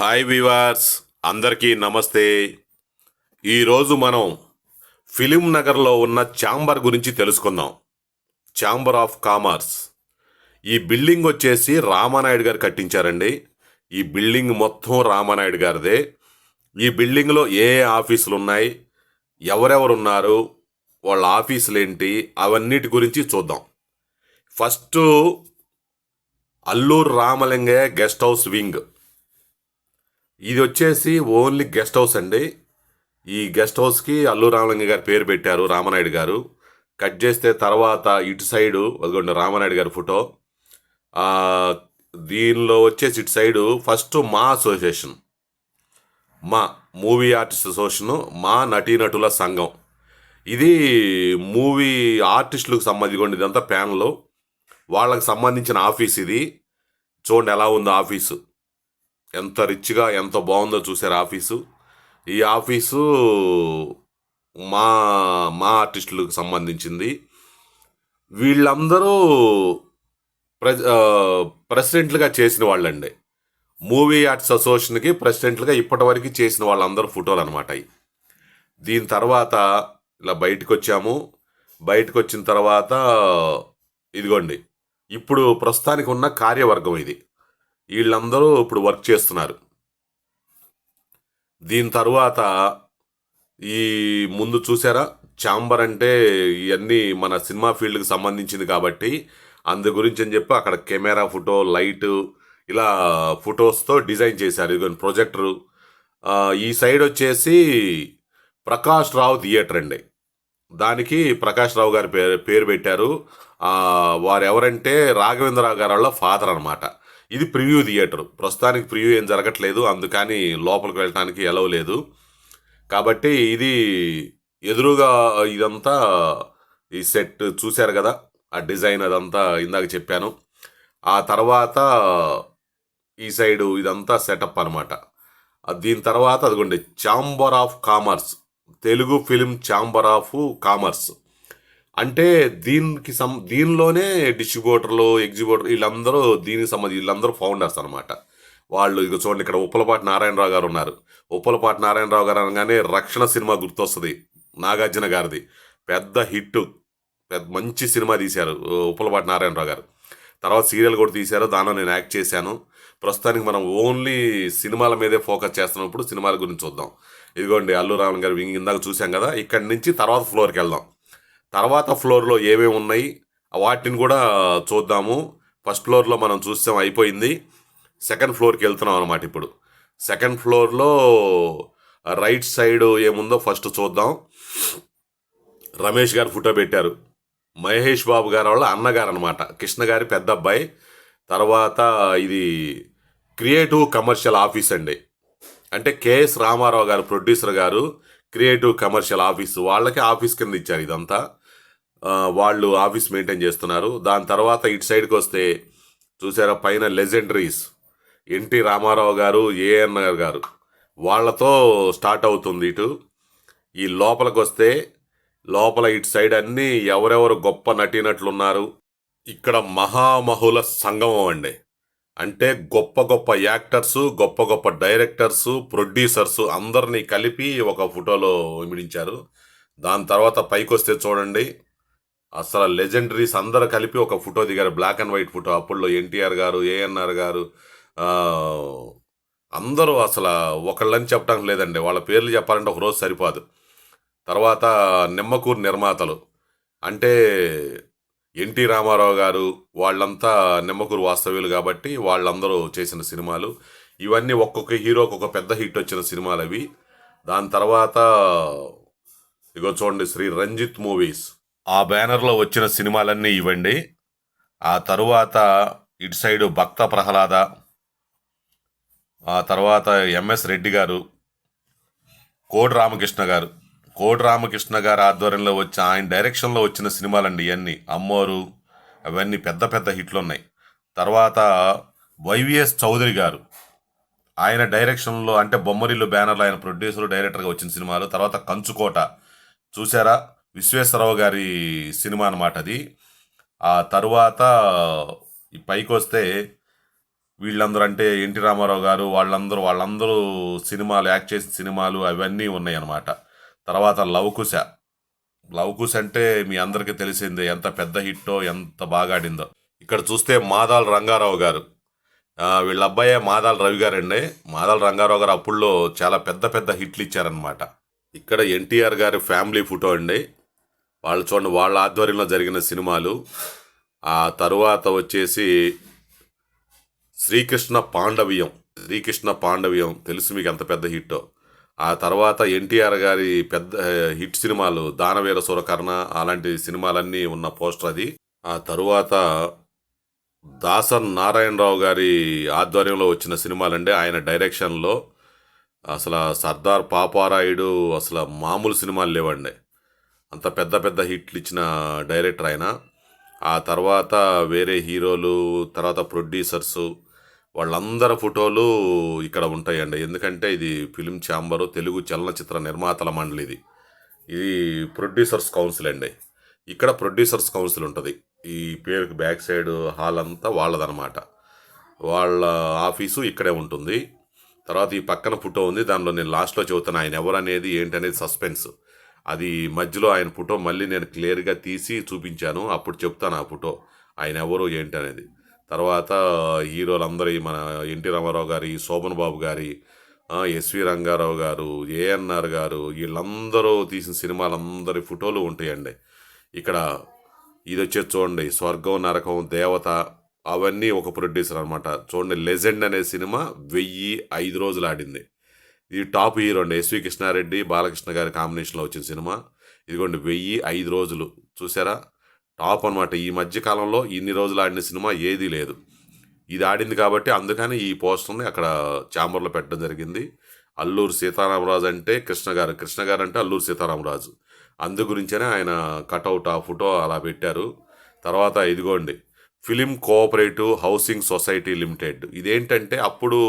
Hi వివార్స్ అందరికీ నమస్తే. ఈరోజు మనం ఫిలిం నగర్లో ఉన్న ఛాంబర్ గురించి తెలుసుకుందాం. Chamber of commerce. ఈ బిల్డింగ్ వచ్చేసి రామానాయుడు గారు కట్టించారండి. ఈ బిల్డింగ్ మొత్తం రామానాయుడు గారిదే. ఈ బిల్డింగ్లో ఏ ఏ ఆఫీసులు ఉన్నాయి? ఎవరెవరు ఉన్నారు వాళ్ళ ఆఫీసులు ఏంటి అవన్నిటి గురించి చూద్దాం. First Alluru Ramalingaiah guest house wing. ఇది వచ్చేసి ఓన్లీ గెస్ట్ హౌస్ అండి. ఈ గెస్ట్ హౌస్కి అల్లు రామలింగ గారు పేరు పెట్టారు రామనాయుడు గారు. కట్ చేస్తే తర్వాత ఇటు సైడు అదిగోండి రామనాయుడు గారి ఫోటో. దీనిలో వచ్చేసి ఇటు side first MAA association. MAA movie artist association మా నటీనటుల సంఘం. ఇది మూవీ ఆర్టిస్టులకు సంబంధించి ఇదంతా ప్యానల్. వాళ్ళకి సంబంధించిన ఆఫీస్ ఇది. చూడండి ఎలా ఉందో ఆఫీసు. ఎంత రిచ్గా ఎంత బాగుందో చూశారు ఆఫీసు. ఈ ఆఫీసు మా మా ఆర్టిస్టులకు సంబంధించింది. వీళ్ళందరూ ప్రె ప్రెసిడెంట్లుగా చేసిన వాళ్ళండి. మూవీ ఆర్ట్స్ అసోసియేషన్కి ప్రెసిడెంట్లుగా ఇప్పటివరకు చేసిన వాళ్ళందరూ ఫోటోలు అనమాట అవి దీని తర్వాత ఇలా బయటకు వచ్చాము బయటకు వచ్చిన తర్వాత ఇదిగోండి. ఇప్పుడు ప్రస్తుతానికి ఉన్న కార్యవర్గం ఇది. వీళ్ళందరూ ఇప్పుడు వర్క్ చేస్తున్నారు. దీని తర్వాత ఈ ముందు చూసారా? చాంబర్ అంటే ఇవన్నీ మన సినిమా ఫీల్డ్కి సంబంధించింది కాబట్టి అందు గురించి అని చెప్పి అక్కడ కెమెరా ఫోటో లైట్ ఇలా ఫొటోస్తో డిజైన్ చేశారు. ఇదిగో ప్రొజెక్టరు. ఈ సైడ్ వచ్చేసి ప్రకాష్ రావు థియేటర్ అండి. దానికి ప్రకాష్ రావు గారి పేరు పేరు పెట్టారు. వారు ఎవరంటే రాఘవేంద్రరావు గారి వాళ్ళ ఫాదర్ అనమాట ఇది ప్రివ్యూ థియేటర్. ప్రస్తుతానికి ప్రివ్యూ ఏం జరగట్లేదు. అందుకని లోపలికి వెళ్ళటానికి ఎలవ్ లేదు. కాబట్టి ఇది ఎదురుగా ఇదంతా ఈ సెట్ చూశారు కదా? ఆ డిజైన్ అదంతా ఇందాక చెప్పాను. ఆ తర్వాత ఈ సైడు ఇదంతా సెటప్ అనమాట దీని తర్వాత అదిగోండి chamber of commerce. Telugu film chamber of commerce. అంటే దీనికి సం దీనిలోనే డిస్ట్రిబ్యూటర్లు ఎగ్జిబ్యూటర్ వీళ్ళందరూ దీనికి సంబంధించి వీళ్ళందరూ ఫౌండర్స్ అనమాట వాళ్ళు ఇక చూడండి ఇక్కడ ఉప్పలపాటి నారాయణరావు గారు ఉన్నారు. ఉప్పలపాటి నారాయణరావు గారు అనగానే రక్షణ సినిమా గుర్తొస్తుంది నాగార్జున గారిది. పెద్ద హిట్ పెద్ద మంచి సినిమా తీశారు ఉప్పలపాటి నారాయణరావు గారు. తర్వాత సీరియల్ కూడా తీశారు దానిలో నేను యాక్ట్ చేశాను. ప్రస్తుతానికి మనం ఓన్లీ సినిమాల మీదే ఫోకస్ చేస్తున్నప్పుడు సినిమాల గురించి చూద్దాం. ఇదిగోండి అల్లు రామన్ గారు ఇందాక చూసాం కదా ఇక్కడి నుంచి తర్వాత ఫ్లోర్కి వెళ్దాం. తర్వాత ఫ్లోర్లో ఏమేమి ఉన్నాయి వాటిని కూడా చూద్దాము. ఫస్ట్ ఫ్లోర్లో మనం చూసాం అయిపోయింది. సెకండ్ ఫ్లోర్కి వెళ్తున్నాం అనమాట ఇప్పుడు. సెకండ్ ఫ్లోర్లో రైట్ సైడ్ ఏముందో ఫస్ట్ చూద్దాం. రమేష్ గారు ఫోటో పెట్టారు. మహేష్ బాబు గారు వాళ్ళ అన్నగారు అనమాట కృష్ణ గారి పెద్ద అబ్బాయి తర్వాత ఇది క్రియేటివ్ కమర్షియల్ ఆఫీస్ అండి. అంటే KS Ramarao garu producer garu creative commercial office. వాళ్ళకి ఆఫీస్ కింద ఇచ్చారు ఇదంతా. వాళ్ళు ఆఫీస్ మెయింటైన్ చేస్తున్నారు. దాని తర్వాత ఇటు సైడ్కి వస్తే చూసారా పైన లెజెండరీస్. ఎన్టీ రామారావు గారు ఏఎన్ఆర్ గారు. వాళ్ళతో స్టార్ట్ అవుతుంది ఇటు. ఈ లోపలికి వస్తే లోపల ఇటు సైడ్ అన్నీ ఎవరెవరు గొప్ప నటీనటులు ఉన్నారు ఇక్కడ మహామహుల సంగమం అండి. అంటే గొప్ప గొప్ప యాక్టర్స్ గొప్ప గొప్ప డైరెక్టర్స్ ప్రొడ్యూసర్స్ అందరినీ కలిపి ఒక ఫోటోలో ఇమిడించారు దాని తర్వాత పైకి వస్తే చూడండి. అసలు లెజెండరీస్ అందరు కలిపి ఒక ఫోటో దిగారు. Black and white photo. అప్పుడులో ఎన్టీఆర్ గారు ఏఎన్ఆర్ గారు అందరూ అసలు ఒకళ్ళని చెప్పడానికి లేదండి. వాళ్ళ పేర్లు చెప్పాలంటే ఒక రోజు సరిపోదు. తర్వాత నిమ్మకూరు నిర్మాతలు. అంటే ఎన్టీ రామారావు గారు వాళ్ళంతా నిమ్మకూరు వాస్తవ్యులు కాబట్టి వాళ్ళందరూ చేసిన సినిమాలు. ఇవన్నీ ఒక్కొక్క హీరోకి ఒక పెద్ద హిట్ వచ్చిన సినిమాలు అవి. దాని తర్వాత ఇగో చూడండి శ్రీ రంజిత్ మూవీస్. ఆ బ్యానర్లో వచ్చిన సినిమాలన్నీ ఇవ్వండి. ఆ తరువాత ఇటు సైడు భక్త ప్రహ్లాద ఆ తర్వాత ఎంఎస్ రెడ్డి గారు కోడి రామకృష్ణ గారు. కోడి రామకృష్ణ గారు ఆధ్వర్యంలో వచ్చి ఆయన డైరెక్షన్లో వచ్చిన సినిమాలండి ఇవన్నీ అమ్మోరు అవన్నీ పెద్ద పెద్ద హిట్లు ఉన్నాయి తర్వాత వైవిఎస్ చౌదరి గారు. ఆయన డైరెక్షన్లో అంటే బొమ్మరిల్లు బ్యానర్లో ఆయన ప్రొడ్యూసర్ డైరెక్టర్గా వచ్చిన సినిమాలు. తర్వాత కంచుకోట. చూసారా? విశ్వేశ్వరరావు గారి సినిమా అన్నమాట అది. ఆ తరువాత పైకి వస్తే వీళ్ళందరూ అంటే ఎన్టీ రామారావు గారు వాళ్ళందరూ వాళ్ళందరూ సినిమాలు యాక్ట్ చేసిన సినిమాలు అవన్నీ ఉన్నాయి అన్నమాట తర్వాత లవకుశ లవకుశ అంటే మీ అందరికీ తెలిసిందే ఎంత పెద్ద హిట్టో ఎంత బాగా ఆడిందో. ఇక్కడ చూస్తే మాదాల రంగారావు గారు. వీళ్ళ అబ్బాయే మాదాల రవి గారండి మాదాల రంగారావు గారు అప్పుల్లో చాలా పెద్ద పెద్ద హిట్లు ఇచ్చారనమాట ఇక్కడ ఎన్టీఆర్ గారి ఫ్యామిలీ ఫోటో అండి. వాళ్ళు చూడండి వాళ్ళ ఆధ్వర్యంలో జరిగిన సినిమాలు. ఆ తరువాత వచ్చేసి శ్రీకృష్ణ పాండవ్యం. శ్రీకృష్ణ పాండవ్యం తెలుసు మీకు ఎంత పెద్ద హిట్టో. ఆ తర్వాత ఎన్టీఆర్ గారి పెద్ద హిట్ సినిమాలు దానవీర సురకర్ణ అలాంటి సినిమాలన్నీ ఉన్న పోస్టర్ అది. ఆ తరువాత దాసన్ నారాయణరావు గారి ఆధ్వర్యంలో వచ్చిన సినిమాలంటే ఆయన డైరెక్షన్లో అసలు సర్దార్ పాపారాయుడు అసలు మామూలు సినిమాలు లేవండి. అంత పెద్ద పెద్ద హిట్లు ఇచ్చిన డైరెక్టర్ ఆయన. ఆ తర్వాత వేరే హీరోలు తర్వాత ప్రొడ్యూసర్స్ వాళ్ళందరి ఫోటోలు ఇక్కడ ఉంటాయండి. ఎందుకంటే ఇది ఫిలిం ఛాంబరు తెలుగు చలనచిత్ర నిర్మాతల మండలి ఇది. ఇది ప్రొడ్యూసర్స్ కౌన్సిల్ అండి. ఇక్కడ ప్రొడ్యూసర్స్ కౌన్సిల్ ఉంటుంది. ఈ పేరుకి బ్యాక్ సైడ్ హాల్ అంతా వాళ్ళదనమాట. వాళ్ళ ఆఫీసు ఇక్కడే ఉంటుంది. తర్వాత ఈ పక్కన ఫోటో ఉంది. దానిలో నేను లాస్ట్లో చెబుతాను ఆయన ఎవరు అనేది ఏంటి అనేది సస్పెన్స్. అది మధ్యలో ఆయన ఫోటో మళ్ళీ నేను క్లియర్గా తీసి చూపించాను. అప్పుడు చెప్తాను ఆ ఫోటో. ఆయన ఎవరు ఏంటి అనేది తర్వాత హీరోలందరూ మన ఎన్టీ రామారావు గారి శోభన్ బాబు గారి ఎస్వి రంగారావు గారు ఏఎన్ఆర్ గారు వీళ్ళందరూ తీసిన సినిమాలందరి ఫోటోలు ఉంటాయండి. ఇక్కడ ఇది వచ్చే చూడండి. స్వర్గం నరకం దేవత అవన్నీ ఒక ప్రొడ్యూసర్ అనమాట చూడండి లెజెండ్ అనే సినిమా వెయ్యి ఐదు రోజులు ఆడింది. ఈ టాప్ హీరో అండి ఎస్వి కృష్ణారెడ్డి బాలకృష్ణ గారి కాంబినేషన్లో వచ్చిన సినిమా. ఇదిగోండి వెయ్యి ఐదు రోజులు. చూసారా? టాప్ అనమాట ఈ మధ్య కాలంలో ఇన్ని రోజులు ఆడిన సినిమా ఏదీ లేదు. ఇది ఆడింది కాబట్టి అందుకని ఈ పోస్టర్ని అక్కడ ఛాంబర్లో పెట్టడం జరిగింది. అల్లూరు సీతారామరాజు అంటే కృష్ణ గారు. కృష్ణ గారు అంటే అల్లూరు సీతారామరాజు. అందు గురించనే ఆయన కటౌట్ ఆ ఫోటో అలా పెట్టారు. తర్వాత ఇదిగోండి film cooperative housing society limited. ఇదేంటంటే అప్పుడు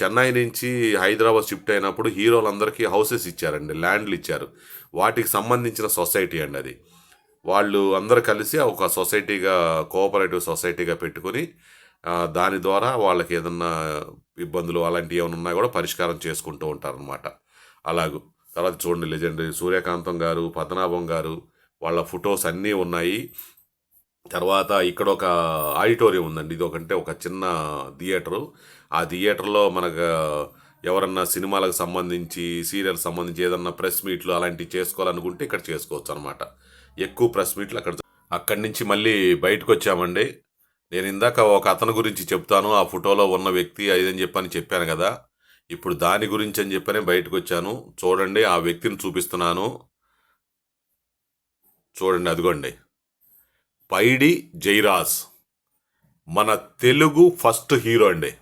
చెన్నై నుంచి హైదరాబాద్ షిఫ్ట్ అయినప్పుడు హీరోలందరికీ హౌసెస్ ఇచ్చారండి ల్యాండ్లు ఇచ్చారు. వాటికి సంబంధించిన సొసైటీ అండి అది. వాళ్ళు అందరు కలిసి ఒక సొసైటీగా కోఆపరేటివ్ సొసైటీగా పెట్టుకొని దాని ద్వారా వాళ్ళకి ఏదన్నా ఇబ్బందులు అలాంటివి ఏమైనా ఉన్నా కూడా పరిష్కారం చేసుకుంటూ ఉంటారనమాట అలాగూ. తర్వాత చూడండి లెజెండరీ సూర్యకాంతం గారు పద్మనాభం గారు వాళ్ళ ఫొటోస్ అన్నీ ఉన్నాయి. తర్వాత ఇక్కడ ఒక ఆడిటోరియం ఉందండి ఇది ఒకంటే ఒక చిన్న థియేటరు. ఆ థియేటర్లో మనకు ఎవరన్నా సినిమాలకు సంబంధించి సీరియల్ సంబంధించి ఏదన్నా ప్రెస్ మీట్లు అలాంటివి చేసుకోవాలనుకుంటే ఇక్కడ చేసుకోవచ్చు అనమాట ఎక్కువ ప్రెస్ మీట్లు అక్కడ అక్కడి నుంచి మళ్ళీ బయటకు వచ్చామండి. నేను ఇందాక ఒక అతని గురించి చెప్తాను. ఆ ఫోటోలో ఉన్న వ్యక్తి అదని చెప్పని చెప్పాను కదా. ఇప్పుడు దాని గురించి అని చెప్పని బయటకు వచ్చాను. చూడండి ఆ వ్యక్తిని చూపిస్తున్నాను. చూడండి అదిగోండి. పైడి జైరాజ్. మన తెలుగు ఫస్ట్ హీరో అండి.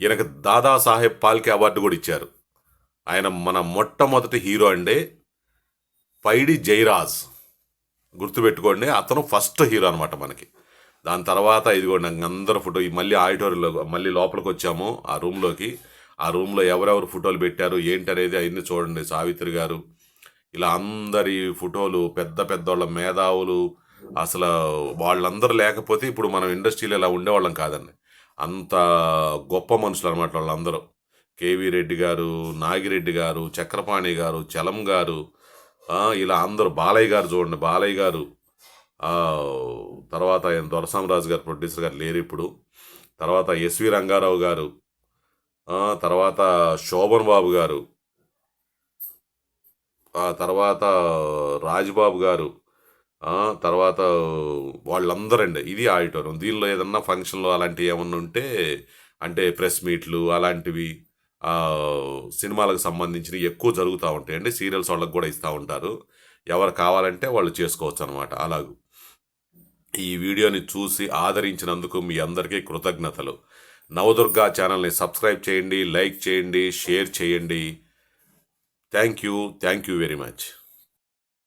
ఈయనకు దాదాసాహెబ్ పాల్కే అవార్డు కూడా ఇచ్చారు. ఆయన మన మొట్టమొదటి హీరో అండి. పైడి జైరాజ్. గుర్తుపెట్టుకోండి అతను ఫస్ట్ హీరో అనమాట మనకి. దాని తర్వాత ఇదిగోండి అందరు ఫోటో మళ్ళీ ఆడిటోరియంలో మళ్ళీ లోపలికి వచ్చాము ఆ రూమ్లోకి. ఆ రూమ్లో ఎవరెవరు ఫోటోలు పెట్టారు ఏంటి అనేది అవన్నీ చూడండి. సావిత్రి గారు ఇలా అందరి ఫోటోలు పెద్ద పెద్దోళ్ళ మేధావులు అసలు వాళ్ళందరూ లేకపోతే ఇప్పుడు మనం ఇండస్ట్రీలో ఇలా ఉండేవాళ్ళం కాదండి. అంత గొప్ప మనుషులు అనమాట వాళ్ళందరూ. కేవీ రెడ్డి గారు నాగిరెడ్డి గారు చక్రపాణి గారు చలం గారు ఇలా అందరూ బాలయ్య గారు చూడండి బాలయ్య గారు తర్వాత ఆయన దొరసామరాజు గారు ప్రొడ్యూసర్ గారు లేరు ఇప్పుడు. తర్వాత ఎస్వి రంగారావు గారు తర్వాత శోభన్ బాబు గారు ఆ తర్వాత రాజ్బాబు గారు తర్వాత వాళ్ళందరండి. ఇది ఆడిటోరియం. దీనిలో ఏదన్నా ఫంక్షన్లు అలాంటివి ఏమన్నా ఉంటే అంటే ప్రెస్ మీట్లు అలాంటివి సినిమాలకు సంబంధించినవి ఎక్కువ జరుగుతూ ఉంటాయి అంటే సీరియల్స్ వాళ్ళకి కూడా ఇస్తూ ఉంటారు. ఎవరు కావాలంటే వాళ్ళు చేసుకోవచ్చు అనమాట అలాగూ. ఈ వీడియోని చూసి ఆదరించినందుకు మీ అందరికీ కృతజ్ఞతలు. నవదుర్గా ఛానల్ని సబ్స్క్రైబ్ చేయండి లైక్ చేయండి షేర్ చేయండి. Thank you. Thank you very much.